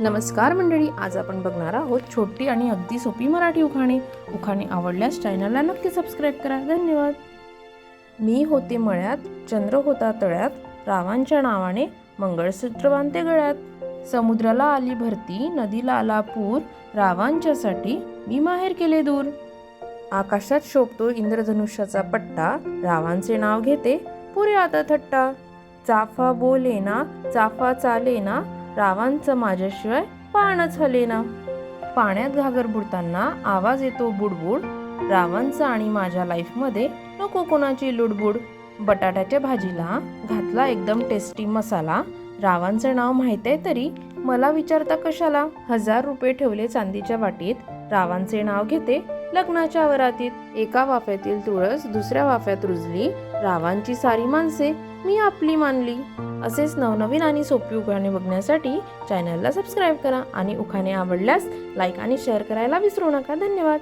नमस्कार मंडळी आज आपण बघणार आहोत छोटी आणि अगदी सोपी मराठी उखाणे. उखाणे आवडल्यास चॅनलला नक्की सबस्क्राईब करा. धन्यवाद. मी होते मळ्यात चंद्र होता तळ्यात रावांच्या नावाने मंगळसूत्र बांधते गळ्यात. समुद्राला आली भरती नदीला आला पूर रावांच्यासाठी मी माहेर केले दूर. आकाशात शोभतो इंद्रधनुष्याचा पट्टा रावांचे नाव घेते पुरे आता थट्टा. चाफा बोले ना चाफा चाले ना रावांचं माझ्याशिवाय पाणच हलेना. पाण्यात घागर बुडताना आवाज येतो बुडबुड. रावांचं आणि माझ्या लाईफमध्ये नको कोणाची लुडबुड. बटाट्याच्या भाजीला घातला एकदम टेस्टी मसाला. रावांचं नाव माहीत आहे तरी मला विचारता कशाला? हजार रुपये ठेवले चांदीच्या वाटीत. रावांचे नाव घेते लग्नाच्या वरातीत. एका वाफ्यातील तुळस दुसऱ्या वाफ्यात रुजली. रावांची सारी माणसे मी आपली मानली. असेच नवनवीन आणि सोपी उखाणे बघण्यासाठी चॅनलला सबस्क्राईब करा आणि उखाणे आवडल्यास लाईक आणि शेअर करायला विसरू नका. धन्यवाद.